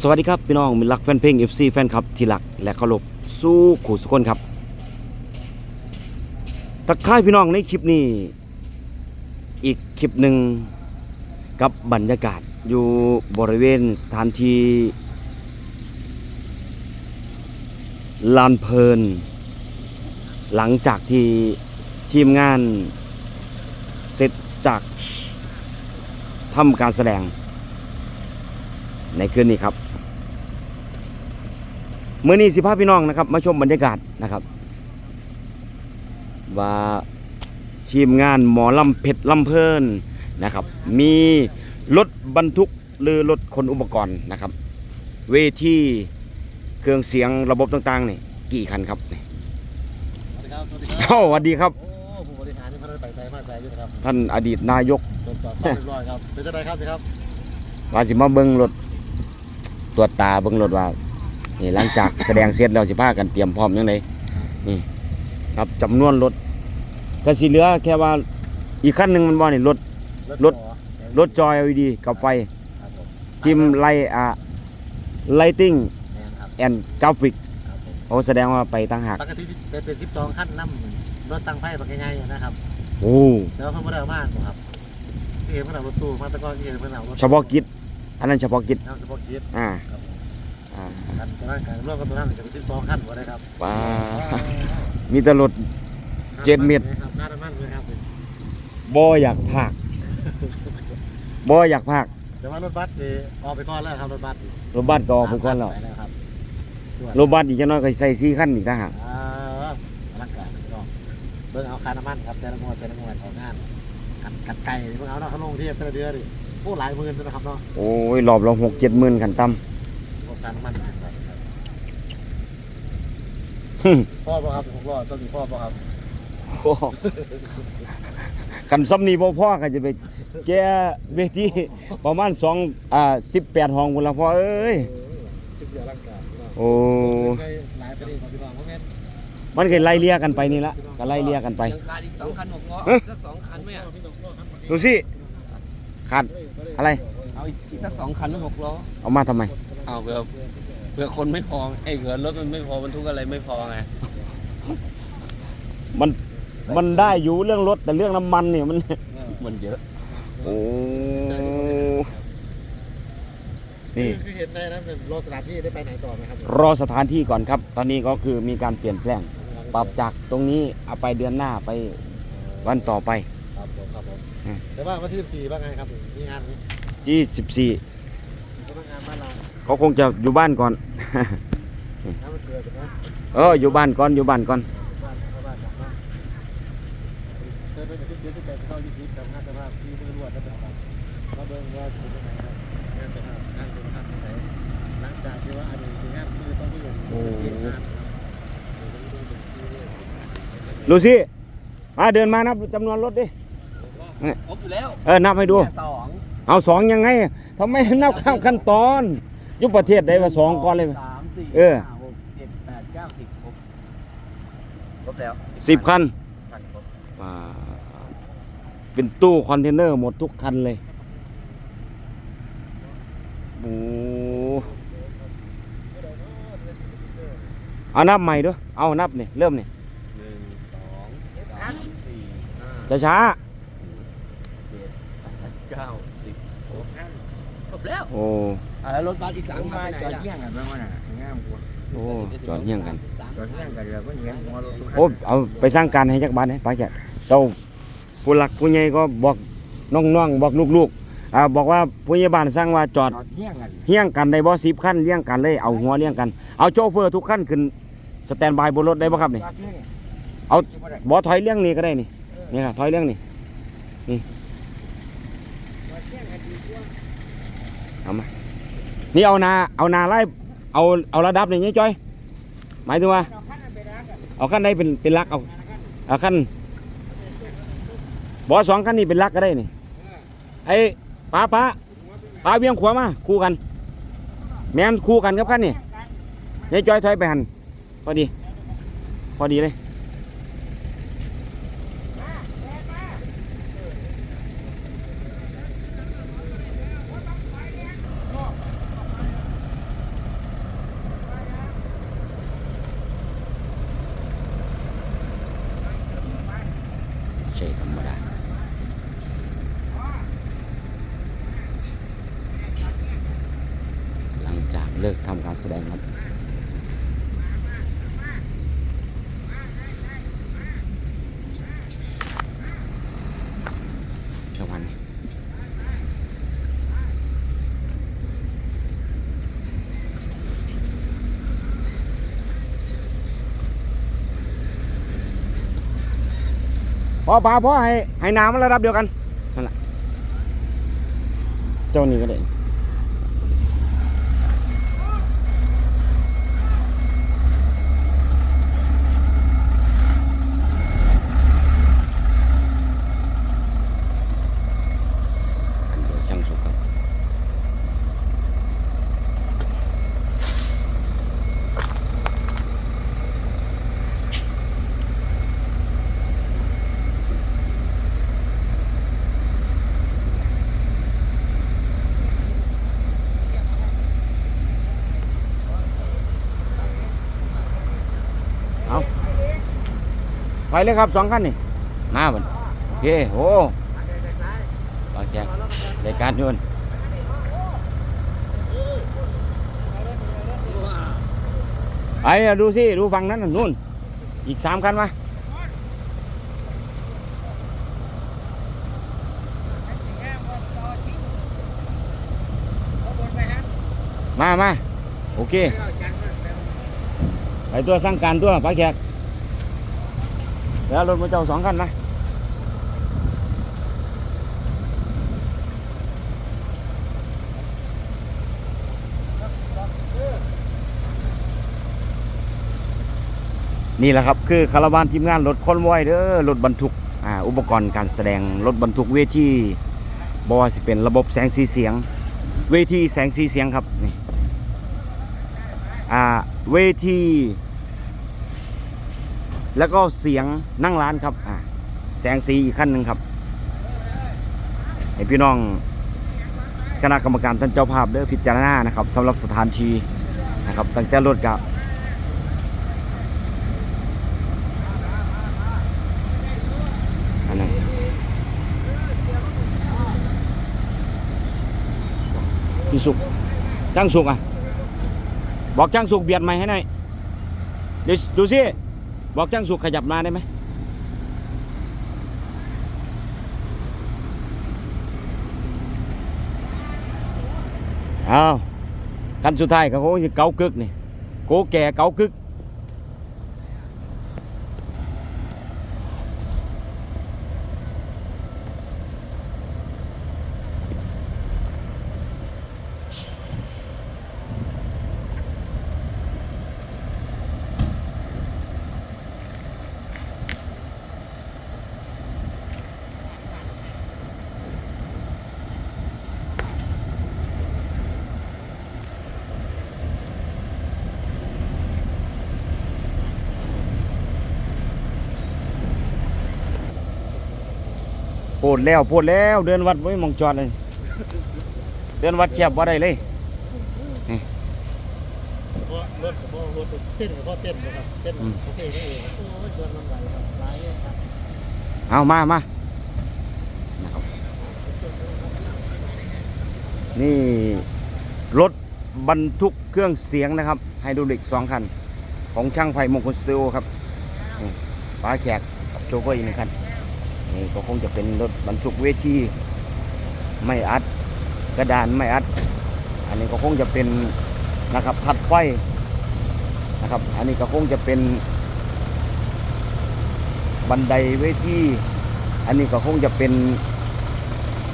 สวัสดีครับพี่น้องมิตรรักแฟนเพลง FC แฟนคลับที่รักและเคารพสู้ขู่สุคนครับทักทายพี่น้องในคลิปนี้ อีกคลิปหนึ่งกับบรรยากาศอยู่บริเวณสถานที่ลานเพลิน หลังจากที่ทีมงานเสร็จจากทำการแสดง ในคืนนี้ครับเมื่อนี้สิพาพี่น้องนะครับ มาชมบรรยากาศนะครับ ว่าทีมงานหมอลำเพชรลำเพลินนะครับ มีรถบรรทุกหรือรถขนอุปกรณ์นะครับ เวทีเครื่องเสียงระบบต่างๆนี่กี่คันครับนี่สวัสดีครับ สวัสดีครับเอ้าสวัสดีครับ โอ้ผู้บริหารนี่เขาได้ไปใส่มาใส่ด้วยนะครับท่านอดีตนายกตรวจสอบความเรียบร้อยครับเป็นจะไดครับสิครับว่าสิมาเบิ่งรถ ตรวจตาเบิ่งรถว่านี่หลังจากแสดงเสร็จแล้วสิพากันเตรียมพร้อมยังไงนี่ครับจำนวนรถก็สิเหลือแค่ว่าอีกคันหนึ่งมันบ่นี่รถ รถ รถจอย LED กับไฟครับผมทีมไลอ่า lighting แมนครับ and graphic ครับผมเขาแสดงว่าไปตั้งหากปกติเป็นเป็น12ขั้นน้ำรถสั่งไฟปากง่ายๆนะครับ โอ้แต่ว่าเพิ่งไม่ได้เอามาครับที่เห็นเพิ่นเอารถตู้มาแตะกอนที่เห็นเพิ่นเอารถเฉพาะกิจ อันนั้นเฉพาะกิจเอาเฉพาะกิจอ่าครับผมอ่ากันตัวนั้นกันรถกับตัวนั้นจะเป็น12ขั้นกว่าได้ครับว้ามีแต่รถ เจ็ดเมตร ครับค่าน้ำมันเลยครับบ่อยากพากบ่อยากพากแต่ว่ารถบัสนี่ออกไปก่อนแล้วครับรถบัสนี่รถบัสก็ออกไปก่อนแล้วไปแล้วครับรถบัสอีกจักหน้อยก็ใส่สี่คันอีกต่างหากอ่าอลังการพี่น้องเบิ่งเอาคาน้ำมันครับแต่ละงวดแต่ละงวดของงานกัดกัดไก่นี่เบิ่งเอาเนาะเขาลงที่แต่ละเดือนดิ โอ้หลายหมื่นเลยนะครับเนาะโอ้ยรอบละหกเจ็ดหมื่นขันต่ำพวกคาน้ำมันครับหึพ่อป่ะครับหกล้อสวัสดีพ่อป่ะครับโอ้กันซ้ำนี้บ่พ่อก็จะไปแก้เวทีประมาณสองอ่าสิบแปดห้องพุ่นละพ่อเอ้ยเออคือเสียอลังการพี่น้องโอ้ เคยหลายประเด็นของพี่น้องเพราะแม่นมันก็ไล่เลี่ยกันไปนี่ละก็ไล่เลี่ยกันไป ยังขาดอีกสองคันหกล้อเอ๊ะสักสองคันไหมอะพี่น้อง ครับดูสิขาดอะไร เอาอีกสักสองคันหรือหกล้อ เอามาทำไม เอาเผื่อเผื่อคนไม่พอไอ้เผื่อรถมันไม่พอบรรทุกอะไรไม่พอไง มัน มันได้อยู่เรื่องรถแต่เรื่องน้ำมันเนี่ยมัน มันเยอะ โอ้ นี่ คือเห็นในนั้นเป็นรถสถานที่ได้ไปไหนต่อไหมครับรอสถานที่ก่อนครับ ตอนนี้ก็คือมีการเปลี่ยนแปลง ปรับจากตรงนี้เอาไปเดือนหน้าไปวันต่อไป อืม แต่ว่าวันที่ 14ว่าไงครับมีงานนี้ที่สิบสี่พนักงานบ้านเราเขาคงจะอยู่บ้านก่อนน้ำมันเกลือถูกไหมเอออยู่บ้านก่อนอยู่บ้านก่อน บ้านเข้าบ้านกลับบ้านเคยเป็นอาทิตย์เดียวที่ไปเข้ายี่สิบกับงานสภาพที่มือรวดแล้วเป็นครับมาเบิ่งว่าเป็นยังไงครับงานสภาพงานสภาพที่ไหนหลังจากที่ว่าอดีตงานที่ต้องไปอยู่ที่งานนะครับลูซี่มาเดินมานับจำนวนรถดิ ครบอยู่แล้วเออนับให้ดูแค่สองเอาสองยังไงทำไมนับข้ามขั้นตอนอยุบประเทศใดว่าสองก่อนเลย สามสี่เออ ห้าหกเจ็ดแปดเก้าสิบครบครบแล้วสิบคันคันครบอ่าเป็นตู้คอนเทนเนอร์หมดทุกคันเลยโอ้เอานับใหม่ด้วยเอานับนี่เริ่มนี่หนึ่งสองสามสี่ห้าช้าช้าเจ็ดแปด เก้าสิบครบครบแล้วโอ้ อะแล้วรถบัสอีกสามคันไปไหนจอดล่ะเที่ยงกันบ้างวะน่ะงามกว่าโอ้จอดเฮี้ยงกัน สามจอดเที่ยงกันเลยเพิ่นเห็นหัวรถทุกคันโอ้ เอาไปสร้างการให้จักบ้านให้ไปจ้ะเจ้าผู้หลักผู้ใหญ่ก็บอกน้องๆบอกลูกๆอ่าบอกว่าผู้ใหญ่บ้านสร้างว่าจอดจอดเที่ยงกันเฮี้ยงกันได้บ่สิบขั้นเลี้ยงกันเลยเอาหัวเลี้ยงกันเอาโชเฟอร์ทุกขั้นขึ้นสแตนบายบนรถได้บ่ครับนี่ จอดเที่ยงเอา บ่ถอยเลี้ยงนี่ก็ได้นี่นี่ค่ะถอยเลี้ยงนี่นี่ เอามา นี่เอานา เอานาไล่เอาเอาระดับนี่ไงจ้อย หมายถึงว่า เอาขั้นใดเป็นเป็นลักเอาเอาขั้นบอสองขั้นนี่เป็นลักก็ได้นี่ไอ้ป้าป้าป้าเวียงขวามาคู่กัน แมนคู่กันกับขั้นนี่ยายจ้อยถอยไปหันพอดี พอดีเลย เลิกทำการแสดงครับจังหวะนี้พอปลาพอให้ให้น้ำมันระดับเดียวกันนั่นแหละเจ้านี่ก็ได้ อันเดียวช่างสุกครับเอา ไปเลยครับสองคันนี่มาบันโอเคโอ้โอเครายการยนไอ้ดูสิ ดูฝั่งนั้นนู่น อีกสามคันมามามาโอเค ไปตัวสร้างการตัวป้าแขก เดี๋ยวรถมาเจ้าสองคันนะนี่แหละครับคือคาราวานทีมงานรถคอนวอยเด้อรถบรรทุกอ่าอุปกรณ์การแสดงรถบรรทุกเวทีบอสิเป็นระบบแสงสีเสียง เวทีแสงสีเสียงครับนี่อ่าเวที แล้วก็เสียงนั่งร้านครับอ่าแสงสีอีกขั้นหนึ่งครับให้พี่น้องคณะกรรมการท่านเจ้าภาพเด้อพิจารณานะครับสำหรับสถานที่นะครับตั้งแต่รถกับอันนั้นพี่สุกจ้างสุกอะ บอกจ้างสุกเบียดใหม่ให้หน่อยดี๋ยวดูสิ บอกจ้างสุขขยับมาได้ไหมอ้าวคันสุดท้ายก็คงจะเกากึกนี่โกแก่เกากึก พูดแล้วพูดแล้วเดินวัดไม่มองจอดเลยเดินวัดเทียบว่าได้เลยเพราะรถกับพ่อรถเต้นกับพ่อเต้นนะครับเต้นโอเคนี่เองโอ้ยชวนมันไหวครับหลายเลยครับเอามามานะครับนี่รถบรรทุกเครื่องเสียงนะครับไฮดรอลิกสองคัน ของช่างไผ่มงคลสตูดิโอครับนี่ป้าแขกกับโชเฟอร์อีกหนึ่งคัน นี่ก็คงจะเป็นรถบรรทุกเวทีไม่อัดกระดานไม่อัด อันนี้ก็คงจะเป็นนะครับถัดไฟนะครับ อันนี้ก็คงจะเป็น บันไดเวทีอันนี้ก็คงจะเป็น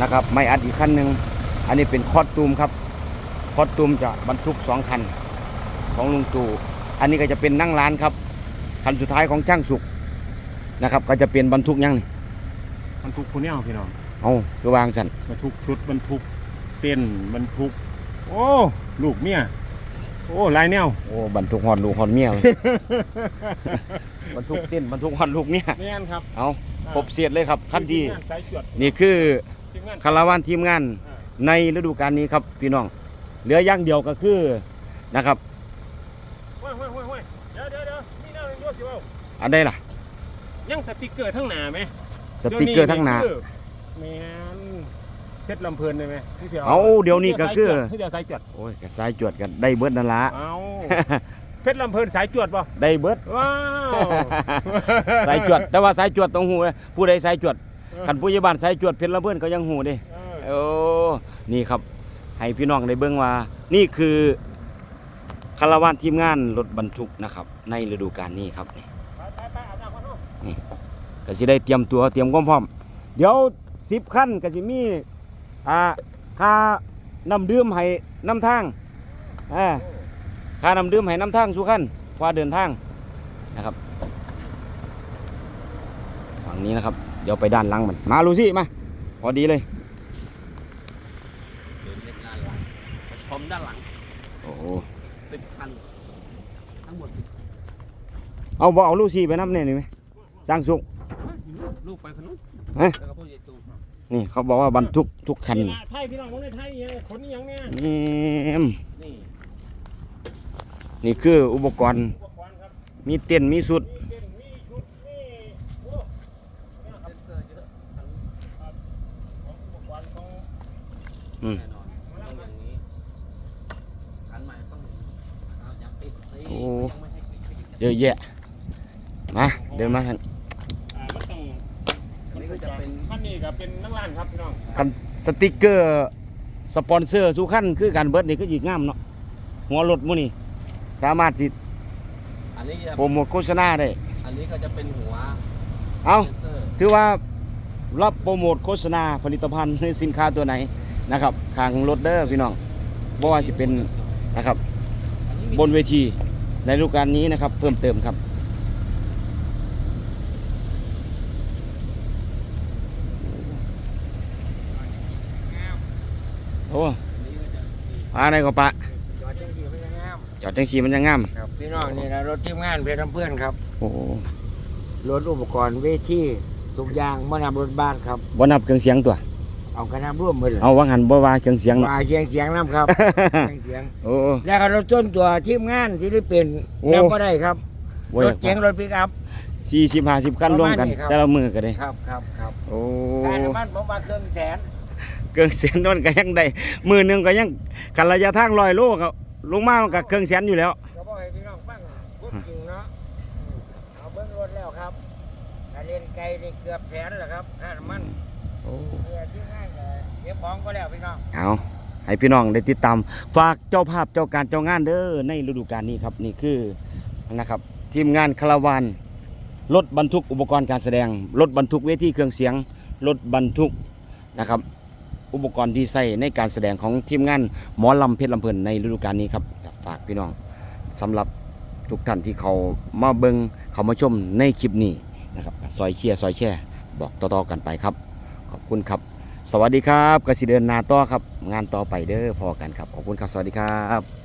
นะครับไม่อัดอีกคันหนึ่งอันนี้เป็นคอสตูมครับคอสตูมจะบรรทุกสองคันของลุงตู่อันนี้ก็จะเป็นนั่งร้านครับคันสุดท้ายของช่างสุกนะครับ ก็จะเป็นบรรทุกยังนี่ บรรทุกคุณเนี่ยพี่น้องเอาคือวางสันบรรทุกชุดบรรทุกเต้นบรรทุก โอ้ ลูกเมียโอ้หลายแนวโอ้บรรทุกหอนลูกหอนเมียเลย บรรทุกเต้นบรรทุกหอนลูกเมียแม่นครับเอาครบเสียดเลยครับคันที่ทีมงานสายจวดนี่คือทีมงานคาราวานทีมงาน อ่าในฤดูกาลนี้ครับพี่น้อง เหลืออย่างเดียวก็คือนะครับห้วยห้วยห้วยห้วยเดี๋ยวเดี๋ยวเดี๋ยวมีแนวหนึงด้วยสิเว่าอันใดล่ะ ยังสติกเกอร์ทั้งหน้าไหม สติกเกอร์ทั้งหน้าดี๋ยวคือแม่นเพชรลำเพลินได้ไหมที่ที่เอาเดี๋ยวนี้ก็คือที่เดียวสายจวดโอ้ยก็สายจวดกันได้เบิดนั่นละเอาเพชรลำเพลินสายจวดป่ะได้เบิดว้าวสายจวด แต่ว่าสายจวดต้องหูนะผู้ใดสายจวดคันผู้ใหญ่บ้านสายจวดเพชรละเบิ้นก็ยังหูเด้เออโอ้นี่ครับ ให้พี่น้องได้เบิ่งว่า นี่คือคาราวานทีมงานรถบรรทุกนะครับ ในฤดูกาลนี้ครับนี่ ก่อนเนาะก็สิได้เตรียมตัวเตรียมความพร้อม เดี๋ยว10คันก็สิมีอ่าค่าน้ำดื่มให้น้ำทางอ่าค่าน้ำดื่มให้น้ำทางสู่คันว่าเดินทางนะครับฝั่งนี้นะครับ เดี๋ยวไปด้านหลังมัน มาลูซี่มาพอดีเลยเดินเล่นด้านหลังชมด้านหลังโอ้โหสิบคันทั้งหมดสิบเอาบ่เอาลูซี่ไปน้ำเนี่ยนี่ไหมสร้างสุก ลูกไปคนนู้นฮะแล้วก็พวกยายตูนนี่เขาบอกว่าบรรทุกทุกคันนี่ล่ะไทยพี่น้องมึงในไทยเนี่ยคนนี้ยังเนี่ยนี่มนี่นี่คืออุปกรณ์ อุปกรณ์ครับมีเต็นท์มีสุด มีเต้นมีชุดมีโอ้เนี่ยครับเซ็นเซอร์เยอะทั้งของอุปกรณ์ของอืม แน่นอนต้องอย่างนี้คันใหม่ต้องเอาอย่าปิดสิโอ้ ยังไม่ให้ปิดก็ยังจะเยอะแยะ มา เดินมาทาง อ่ามันต้อง อันนี้ก็จะเป็น ขั้นนี้ก็เป็นนักล่านครับพี่น้องคันสติกเกอร์ สปอนเซอร์สู่คันคือการเบิดนี่คือสิงามเนาะหัวรถมื้อนี่สามารถสิอันนี้จะโปรโมทโฆษณาได้ อันนี้ก็จะเป็นหัวเอาเซ็นเซอร์ถือว่ารับโปรโมทโฆษณาผลิตภัณฑ์หรือสินค้าตัวไหนนะครับข้างรถเด้อพี่น้องบ่ว่าสิเป็นนะครับ อันนี้มี บนเวทีในฤดูกาลนี้นะครับ เพิ่มเติมครับ โอ้อันนี้ก็จะมีอะไรก็ปะจอดจังสีมันยังงามจอดจังสีมันยังงามครับพี่น้องนี่นะรถทีมงานเพชรลำเพื่อนครับโอ้รถอุปกรณ์เวทีทุกอย่างมานำรถบ้านครับบ่นับเครื่องเสียงตัวเอาคณะร่วมมือเลยเอาวังหันบ่ว่าเครื่องเสียงเนาะมาเสียงเสียงน้ำครับเสียงเสียงโอ้แล้วก็รถต้นตัวทีมงานศิลปินโอ้นับก็ได้ครับบ่รอยาถกเก๋งรถปิกอัพสี่สิบห้าสิบคันรวมกันประมาณนี้ครับแต่ละมือก็ได้ครับครับครับโอ้การน้ำมันผมมาเครื่องแสน เครื่องเสียงนั่นก็ยังได้มือหนึงก็ยังกันระยะทางร้อยโลก็ลงมามันก็เครื่องเสียงอยู่แล้วก็บอกให้พี่น้องฟังพูดจริงเนาะอืมเอาเบิ้งรถแล้วครับถ้าเล่นไกลนี่เกือบแสนแล้วครับค่าน้ำมันโอ้เพื่อที่ง่ายเลยเก็บของก็แล้วพี่น้องเอาให้พี่น้องได้ติดตาม ฝากเจ้าภาพเจ้าการเจ้างานเด้อในฤดูกาลนี้ครับนี่คือนะครับ ทีมงานคาราวานรถบรรทุกอุปกรณ์การแสดงรถบรรทุกเวทีเครื่องเสียงรถบรรทุกนะครับ อุปกรณ์ที่ใส่ในการแสดงของทีมงานหมอลำเพชรลำเพลินในฤดูกาลนี้ครับฝากพี่น้องสำหรับทุกท่านที่เขามาเบิงเขามาชมในคลิปนี้นะครับซอยเชียร์ซอยแช่บอกต่อๆกันไปครับ ขอบคุณครับ สวัสดีครับกสิเดินนาต่อครับ งานต่อไปเด้อพอกันครับ ขอบคุณครับ สวัสดีครับ